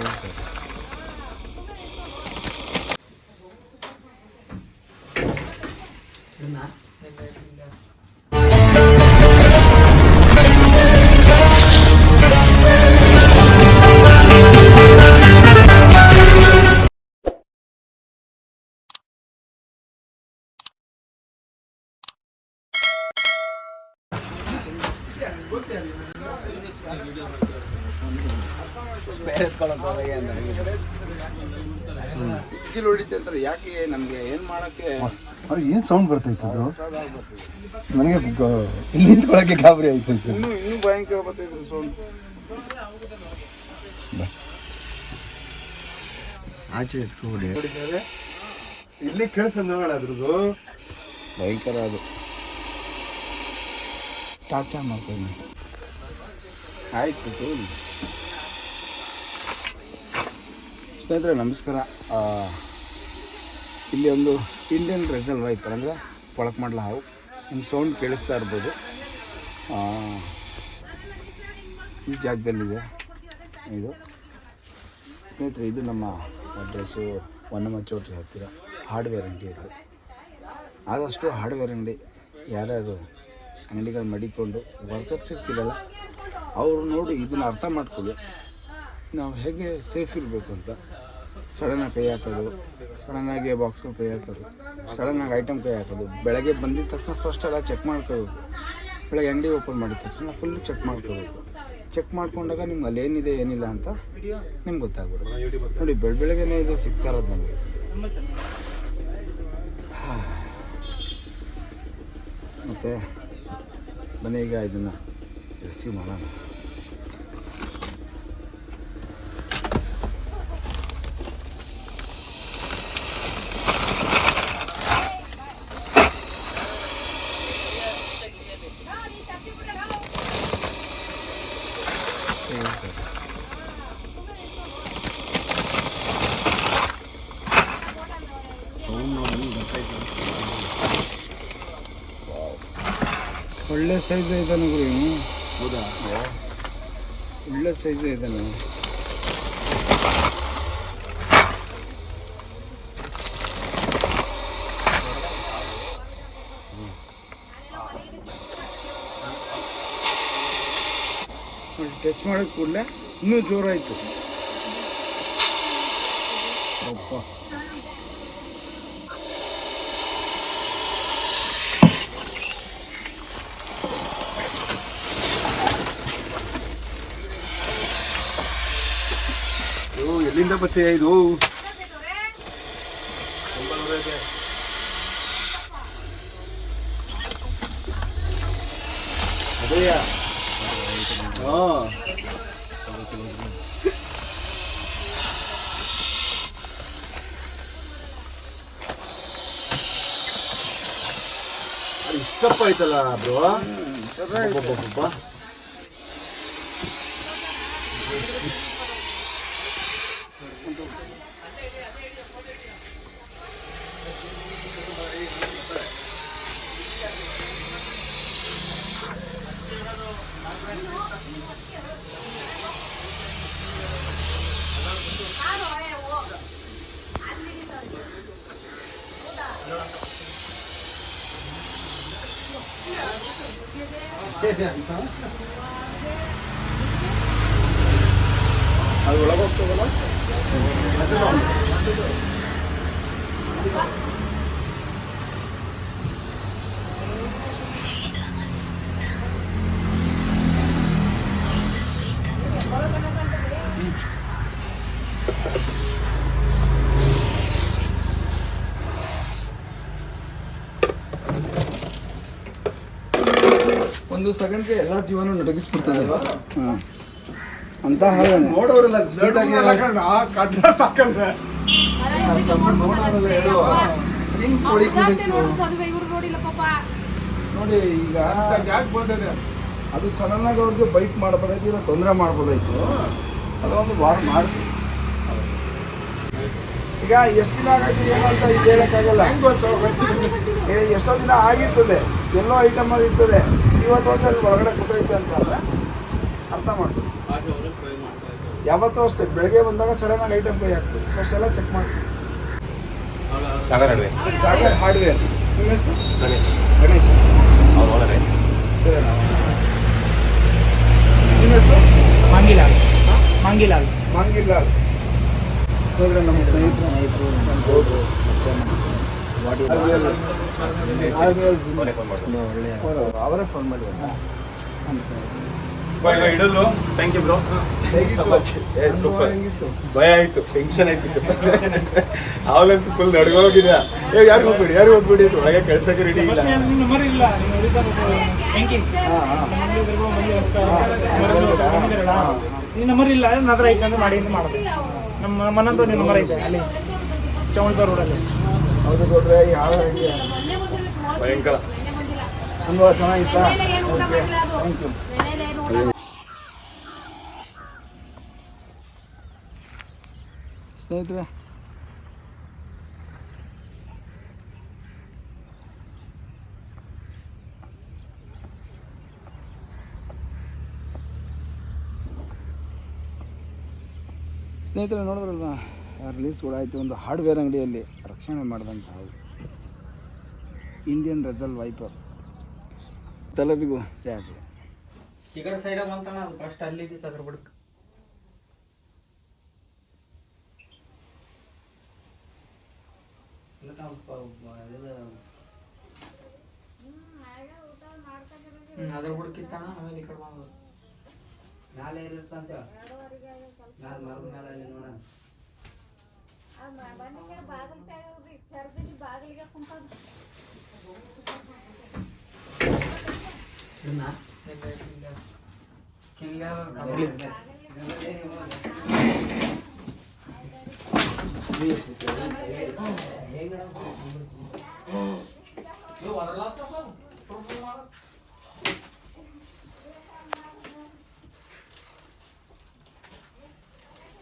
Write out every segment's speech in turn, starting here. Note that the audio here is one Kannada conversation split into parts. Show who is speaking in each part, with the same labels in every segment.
Speaker 1: Thank you. ಬಿಸಿಲು ಹೊಡಿತೆ ಅಂತಾರೆ ಯಾಕೆ ನಮಗೆ ಏನು ಮಾಡೋಕ್ಕೆ?
Speaker 2: ಅವ್ರು ಏನು ಸೌಂಡ್ ಬರ್ತೈತೆ ಅದು? ನನಗೆ ಇಲ್ಲಿ ನಿಂತ್ಕೊಳ್ಳೋಕ್ಕೆ ಗಾಬರಿ ಆಯ್ತು ಸರ್
Speaker 1: ಇನ್ನೂ ಇನ್ನೂ ಭಯಂಕರ ಬರ್ತೈತೆ ಸೌಂಡ್ ಆಚೆ ಎತ್ಕೊಬಿಡಿ.
Speaker 2: ಇಲ್ಲಿ ಕೇಳಿಸ ನೋಡೋಣ ಅದ್ರದ್ದು.
Speaker 1: ಭಯಂಕರ ಅದು. ಟಾಚಾ ಮಾಡ್ತೀನಿ. ಆಯ್ತು ಸ್ನೇಹಿತರೆ, ನಮಸ್ಕಾರ. ಇಲ್ಲಿ ಒಂದು ಇಂಡಿಯನ್ ರೆಸಲ್ವ್ ಆಯ್ತು ಅಂದರೆ ಕೊಳಕ್ಮಡ್ಲ ಹಾವು. ನಿಮ್ಮ ಸೌಂಡ್ ಕೇಳಿಸ್ತಾ ಇರ್ಬೋದು. ಈ ಜಾಗದಲ್ಲಿದೆ ಇದು. ಸ್ನೇಹಿತರೆ, ಇದು ನಮ್ಮ ಅಡ್ರೆಸ್ಸು ಒನ್ನಮ್ಮ ಚೌಟ್ರಿ ಹತ್ತಿರ. ಹಾರ್ಡ್ವೇರ್ ಅಂಗಡಿ ಇದು. ಆದಷ್ಟು ಹಾರ್ಡ್ವೇರ್ ಅಂಗಡಿ ಯಾರ್ಯಾರು ಅಂಗಡಿಗಳು ಮಡಿಕೊಂಡು ವರ್ಕರ್ಸ್ ಇರ್ತಿರಲ್ಲ, ಅವರು ನೋಡಿ ಇದನ್ನು ಅರ್ಥ ಮಾಡ್ಕೊಳ್ಳಿ. ನಾವು ಹೇಗೆ ಸೇಫ್ ಇರಬೇಕು ಅಂತ. ಸಡನ್ನಾಗಿ ಕೈ ಹಾಕೋದು ಸಡನ್ನಾಗಿ ಬಾಕ್ಸ್ಗಳು ಕೈ ಹಾಕೋದು, ಸಡನ್ ಆಗಿ ಐಟಮ್ ಕೈ ಹಾಕೋದು. ಬೆಳಗ್ಗೆ ಬಂದಿದ ತಕ್ಷಣ ಫಸ್ಟ್ ಎಲ್ಲ ಚೆಕ್ ಮಾಡ್ಕೋಬೇಕು. ಬೆಳಗ್ಗೆ ಅಂಗಡಿ ಓಪನ್ ಮಾಡಿದ ತಕ್ಷಣ ಫುಲ್ ಚೆಕ್ ಮಾಡ್ಕೋಬೇಕು. ಚೆಕ್ ಮಾಡ್ಕೊಂಡಾಗ ನಿಮ್ಗೆ ಅಲ್ಲಿ ಏನಿದೆ, ಏನಿಲ್ಲ ಅಂತ ನಿಮ್ಗೆ ಗೊತ್ತಾಗ್ಬಿಡುತ್ತೆ. ನೋಡಿ, ಬೆಳ, ಬೆಳಗ್ಗೆನೇ ಇದು ಸಿಗ್ತಾ ಇರೋದು ನಮಗೆ. ಮತ್ತು ಈಗ ಇದನ್ನು ರಿಸೀವ್ ಮಾಡೋಣ. ಒಳ್ಳೆ ಸೈಜ್ ಇದ್ದಾನೆ ಗುರು ಹೌದಾ? ಒಳ್ಳೆ ಸೈಜ್ ಇದ್ದಾನೆ ಟಚ್ ಮಾಡೋಕ್ಕೆ ಕೂಡಲೇ ಇನ್ನೂ ಜೋರಾಯಿತು. ಅಪ್ಪ
Speaker 2: ಎಲ್ಲಿಂದ ಬತ್ತೆ ಇದು
Speaker 1: ಅದೇಯ
Speaker 2: ಇಷ್ಟಪ್ಪ ಆಯ್ತಲ್ಲ ಬ್ರೋ
Speaker 1: ಅದು ಒಳಗೆ ಒಂದು ಸೆಕೆಂಡ್ಗೆ ಎಲ್ಲ ಜೀವನ ನಡಗಿಸ್ಬಿಡ್ತಾರೆ ಅಂತ ಹಾಗೆ
Speaker 2: ನೋಡೋರಲ್ಲ ಕಡ್ಡ ಸಾಕಂದ್ರೆ
Speaker 1: ನೋಡಿ ಈಗ
Speaker 2: ಯಾಕೆ ಬಂದಿದೆ.
Speaker 1: ಅದು ಸಡನ್ ಆಗಿ ಅವ್ರಿಗೆ ಬೈಕ್ ಮಾಡ್ಬೋದಾಯ್ತು ಇಲ್ಲ ತೊಂದರೆ ಮಾಡ್ಬೋದಾಯ್ತು. ಅದೊಂದು ವಾರ ಮಾಡ್ತೀವಿ. ಈಗ ಎಷ್ಟು ದಿನ ಆಗೈತೆ ಏನು ಅಂತ ಇದು ಹೇಳೋಕ್ಕಾಗಲ್ಲ. ಏ, ಎಷ್ಟೋ ದಿನ ಆಗಿರ್ತದೆ. ಎಲ್ಲೋ ಐಟಮಲ್ಲಿ ಇರ್ತದೆ. ಇವತ್ತು ಹೋಗಿ ಅಲ್ಲಿ ಒಳಗಡೆ ಕೊಟ್ಟೈತೆ ಅಂತಂದ್ರೆ ಅರ್ಥ ಮಾಡ್ತೀವಿ ಯಾವತ್ತೂ ಅಷ್ಟೇ ಬೆಳಗ್ಗೆ ಬಂದಾಗ ಸಡನ್ ಆಗಿ ಐಟಮ್ ಕೈ ಹಾಕ್ತೀವಿ ಫಸ್ಟ್ ಎಲ್ಲ ಚೆಕ್ ಮಾಡ್ತೀವಿ
Speaker 3: ಸಾಗರ್ ಅಡ್ವೆ.
Speaker 1: ಸಾಗರ್ ಹಾರ್ಡ್ವೇರ್. ನಿಮ್ಮ ಹೆಸರು?
Speaker 3: ಗಣೇಶ್.
Speaker 1: ಗಣೇಶ್.
Speaker 3: ಅವ್ರು
Speaker 1: ಇದೇನಾ? ನಿಮ್ಮ ಹೆಸರು?
Speaker 4: ಮಾಂಗಿಲಾಲ್. ಮಾಂಗಿಲಾಲ್.
Speaker 1: ಮಾಂಗಿಲಾಲ್. ಸೋದರ ನಮ್ಮ ಸ್ನೇಹಿತರು ಸ್ನೇಹಿತರು
Speaker 3: ಫೋನೇ ಫೋನ್ ಮಾಡಿದ್ರು
Speaker 1: ಅವರೇ ಫೋನ್ ಮಾಡಿದ್ರು
Speaker 3: ಇಡಲು. ಥ್ಯಾಂಕ್ ಯು ಬ್ರೋ ಸೂಪರ್ ಭಯ ಆಯ್ತು ಟೆನ್ಷನ್ ಆಯ್ತು. ಅವಳಂತೂ ಫುಲ್ ನಡ್ಗೋಗಿದೆ ಏ ಯಾರು ಹೋಗ್ಬೇಡಿ ಯಾರು ಹೋಗ್ಬೇಡಿ ಅಂತ ಒಳಗೆ ಕೆಲ್ಸಕ್ಕೆ ರೆಡಿ ಇಲ್ಲ.
Speaker 4: ನಿನ್ನ ನಂಬರ್ ಇಲ್ಲ ನನ್ನ ಹತ್ರ ಐತೆ ಅಂದ್ರೆ ಮಾಡಿ ಅಂತ ಮಾಡೋದು. ನಮ್ಮ ಮನಂತ ನಿನ್ನ ಮರ ಐತೆ ಅಲ್ಲಿ ಚೌಳ್ದ ರೋಡಲ್ಲಿ.
Speaker 1: ಹೌದು ಕೊಟ್ಟರೆ ಯಾವ
Speaker 3: ಭಯಂಕರ.
Speaker 1: ಅನುಭವ ಚೆನ್ನಾಗಿತ್ತಾ? ಓಕೆ ಥ್ಯಾಂಕ್ ಯು ಸ್ನೇಹಿತರೆ ಸ್ನೇಹಿತರೆ ನೋಡಿದ್ರಲ್ವ ರಿಲೀಸ್ ಕೂಡ ಆಯಿತು ಒಂದು ಹಾರ್ಡ್ವೇರ್ ಅಂಗಡಿಯಲ್ಲಿ. ರಕ್ಷಣೆ ಮಾಡಿದಂಥ ಹಾವು ಇಂಡಿಯನ್ ರೆಸಲ್ ವೈಪರ್ ತಲೆದಿಗೂ ಜಯ ಜಯ.
Speaker 4: ಈ ಕಡೆ ಸೈಡ್ ಬಂತಾನ ಅದು ಫಸ್ಟ್ ಅಲ್ಲಿ ಇದ್ದಿತ್ತು ಅದ್ರ ಬುಡಕ್. ಅದ್ರ ಬುಡಕ್ಕಿತ್ತಣ ಆಮೇಲೆ ಈ ಕಡೆ ಬಂದು ನಾಳೆ ಇರುತ್ತಂತ ನಾಳೆ ಮರದ ಮೇಲೆ ಅಲ್ಲಿ ನೋಡೋಣ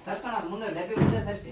Speaker 4: ಸರ್ಸೋಣ ಮುಂದೆ ಡಬ್ಬಿ ಮುಂದೆ ಸರ್ಸಿ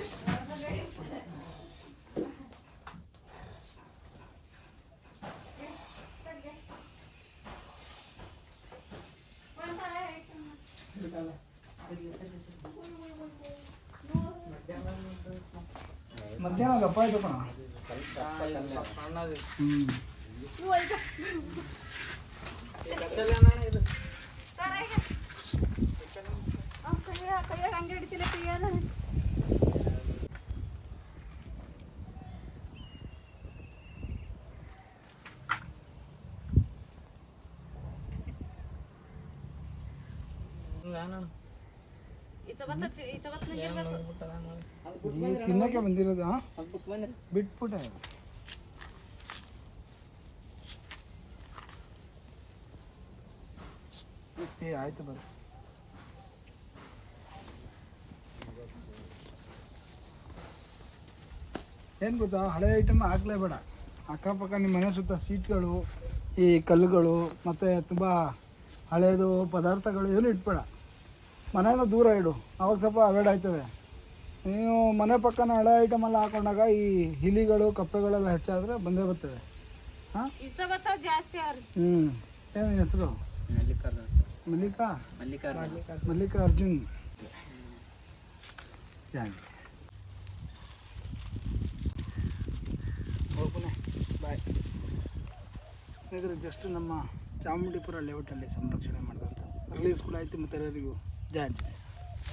Speaker 1: ಮಧ್ಯಾಹ್ನ ದಪ್ಪ ಆಯ್ತು ಕಣ
Speaker 4: ಸಣ್ಣದು
Speaker 1: ಹ್ಞೂ
Speaker 4: ಇದು
Speaker 5: ಕೈಯಾಗ ಹಂಗೆ ಹಿಡಿತಿಲ್ಲ ಕೈಯಾಗ ಈಚೆ ಈಚೆ
Speaker 1: ತಿನ್ನಕ್ಕೆ ಬಂದಿರೋದು ಬಿಟ್ಬಿಟ್ಟೆ. ಏ, ಆಯ್ತು ಬರ ಏನು ಗೊತ್ತಾ, ಹಳೆ ಐಟಮ್ ಹಾಕ್ಲೇಬೇಡ ಅಕ್ಕಪಕ್ಕ ನಿಮ್ಮ ಮನೆ ಸುತ್ತ ಸೀಟ್ಗಳು ಈ ಕಲ್ಲುಗಳು, ಮತ್ತು ತುಂಬ ಹಳೆಯದು ಪದಾರ್ಥಗಳು ಏನು ಇಟ್ಬೇಡ. ಮನೆಯಿಂದ ದೂರ ಇಡು. ಅವಾಗ ಸ್ವಲ್ಪ ಅವಾಯ್ಡ್ ಆಯ್ತವೆ. ನೀವು ಮನೆ ಪಕ್ಕನ ಹಳೆ ಐಟಮ್ ಎಲ್ಲ ಹಾಕೊಂಡಾಗ ಈ ಹಿಲಿಗಳು ಕಪ್ಪೆಗಳೆಲ್ಲ ಹೆಚ್ಚಾದ್ರೆ ಬಂದೇ ಬರ್ತವೆ ಹಾಂ?
Speaker 5: ಜಾಸ್ತಿ
Speaker 1: ಹ್ಞೂ ಏನು ಹೆಸರು? ಮಲ್ಲಿಕಾ? ಮಲ್ಲಿಕಾ ಅರ್ಜುನ್ ಜಾನ್ ಹೋಗ್ಬನ್ನಿ ಬಾಯ್. ಸ್ನೇಹಿತರೆ ಜಸ್ಟ್ ನಮ್ಮ ಚಾಮುಂಡಿಪುರ ಲೇಔಟಲ್ಲಿ ಸಂರಕ್ಷಣೆ ಮಾಡಿದಂಥ ರಿಲೀಸ್ ಕೂಡ ಆಯಿತು ಮತ್ತೆ ಎಲ್ಲರಿಗೂ ಜಾನ್ ಜಾಯ್